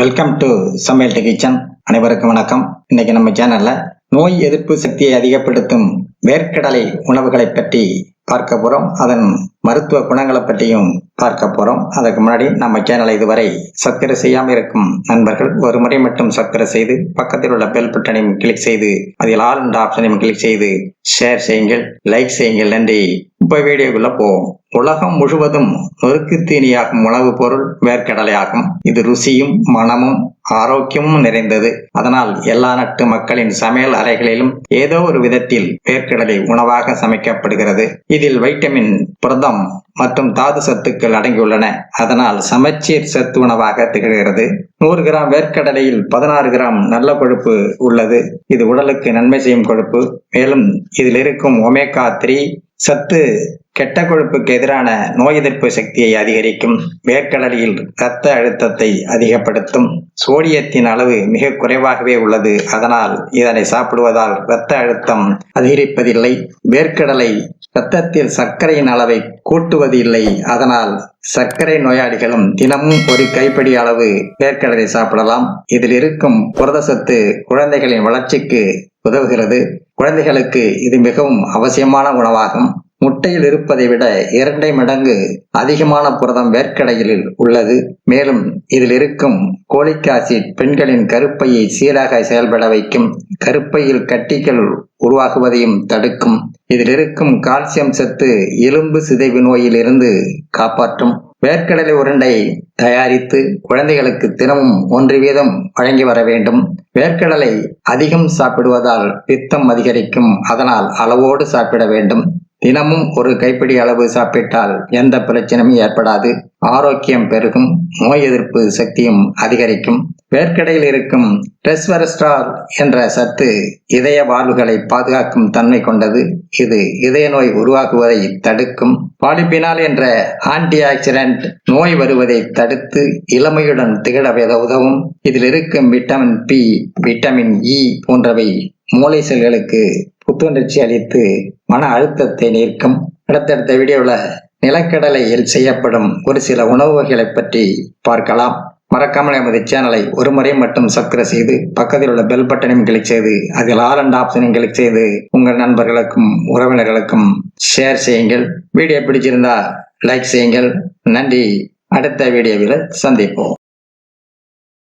Welcome to சமையல் kitchen அனைவருக்கும் வணக்கம். இன்னைக்கு நம்ம சேனல்ல நோய் எதிர்ப்பு சக்தியை அதிகப்படுத்தும் வேர்க்கடலை உணவுகளை பற்றி பார்க்க போறோம். அதன் மருத்துவ குணங்களை பற்றியும் பார்க்க போறோம். அதுக்கு முன்னாடி நம்ம சேனலை இதுவரை சப்ஸ்கிரைப் செய்யாமல் இருக்கும் நண்பர்கள் ஒரு முறை மட்டும் சப்ஸ்கிரைப் செய்து பக்கத்தில் உள்ள பெல் பட்டனையும் கிளிக் செய்து அதில் ஆல் என்ற ஆப்ஷனையும் கிளிக் செய்து ஷேர் செய்யுங்கள் லைக் செய்யுங்கள் நன்றி. இப்போ வீடியோக்குள்ள போவோம். உலகம் முழுவதும் நொறுக்கு தீனியாகும் உணவுப் பொருள் வேர்க்கடலையாகும். இது ருசியும் மனமும் ஆரோக்கியமும் நிறைந்தது. அதனால் எல்லா நாட்டு மக்களின் சமையல் அறைகளிலும் ஏதோ ஒரு விதத்தில் வேர்க்கடலை உணவாக சமைக்கப்படுகிறது. இதில் வைட்டமின் புரதம் மற்றும் தாது சத்துக்கள் அடங்கியுள்ளன. அதனால் சமச்சீர் சத்து உணவாக திகழ்கிறது. நூறு கிராம் வேர்க்கடலையில் பதினாறு கிராம் நல்ல கொழுப்பு உள்ளது. இது உடலுக்கு நன்மை செய்யும் கொழுப்பு. மேலும் இதில் இருக்கும் ஒமேகா த்ரீ சத்து கெட்ட கொழுப்புக்கு எதிரான நோய் எதிர்ப்பு சக்தியை அதிகரிக்கும் வேர்க்கடலையில் இரத்த அழுத்தத்தை அதிகப்படுத்தும். சோடியத்தின் அளவு மிக குறைவாகவே உள்ளது. அதனால் இதனை சாப்பிடுவதால் இரத்த அழுத்தம் அதிகரிப்பதில்லை. வேர்க்கடலை இரத்தத்தில் சர்க்கரையின் அளவை கூட்டுவது இல்லை அதனால் சர்க்கரை நோயாளிகளும் தினமும் ஒரு கைப்படி அளவு வேர்க்கடலை சாப்பிடலாம். இதில் இருக்கும் புரத சத்து குழந்தைகளின் வளர்ச்சிக்கு உதவுகிறது. குழந்தைகளுக்கு இது மிகவும் அவசியமான உணவாகும். முட்டையில் இருப்பதை விட இரண்டை மடங்கு அதிகமான புரதம் வேர்க்கடையில் உள்ளது. மேலும் இதில் இருக்கும் கோலிக் ஆசிட் பெண்களின் கருப்பையை சீராக செயல்பட வைக்கும். கருப்பையில் கட்டிகள் உருவாகுவதையும் தடுக்கும். இதில் இருக்கும் கால்சியம் சத்து எலும்பு சிதைவு நோயிலிருந்து காப்பாற்றும். வேர்க்கடலை உருண்டை தயாரித்து குழந்தைகளுக்கு தினமும் ஒன்று வீதம் வழங்கி வர வேண்டும். வேர்க்கடலை அதிகம் சாப்பிடுவதால் பித்தம் அதிகரிக்கும். அதனால் அளவோடு சாப்பிட வேண்டும். தினமும் ஒரு கைப்பிடி அளவு சாப்பிட்டால் எந்த பிரச்சனையும் ஏற்படாது. ஆரோக்கியம் பெருகும் நோய் எதிர்ப்பு சக்தியும் அதிகரிக்கும் வேர்க்கடையில் இருக்கும் ரெஸ்வரஸ்ட்ரால் என்ற சத்து இதய வாழ்வுகளை பாதுகாக்கும் தன்மை கொண்டது. இது இதய நோய் உருவாகுவதை தடுக்கும். பாலிபினால் என்ற ஆன்டி ஆக்சிடென்ட் நோய் வருவதை தடுத்து இளமையுடன் திகழ உதவும். இதில் இருக்கும் விட்டமின் பி விட்டமின் இ போன்றவை மூளை செல்களுக்கு புத்துணர்ச்சி அளித்து மன அழுத்தத்தை நிற்கும் அடுத்தடுத்த வீடியோவில் நிலக்கடலையில் செய்யப்படும் ஒரு சில உணவு வகைகளை பற்றி பார்க்கலாம். மறக்காமல் எமது சேனலை ஒரு முறை மட்டும் சப்ஸ்கிரைப் செய்து பக்கத்தில் உள்ள பெல் பட்டனையும் கிளிக் செய்து அதில் ஆல் அண்ட் ஆப்ஷனையும் கிளிக் செய்து உங்கள் நண்பர்களுக்கும் உறவினர்களுக்கும் ஷேர் செய்யுங்கள். வீடியோ பிடிச்சிருந்தா லைக் செய்யுங்கள். நன்றி. அடுத்த வீடியோவில் சந்திப்போம்.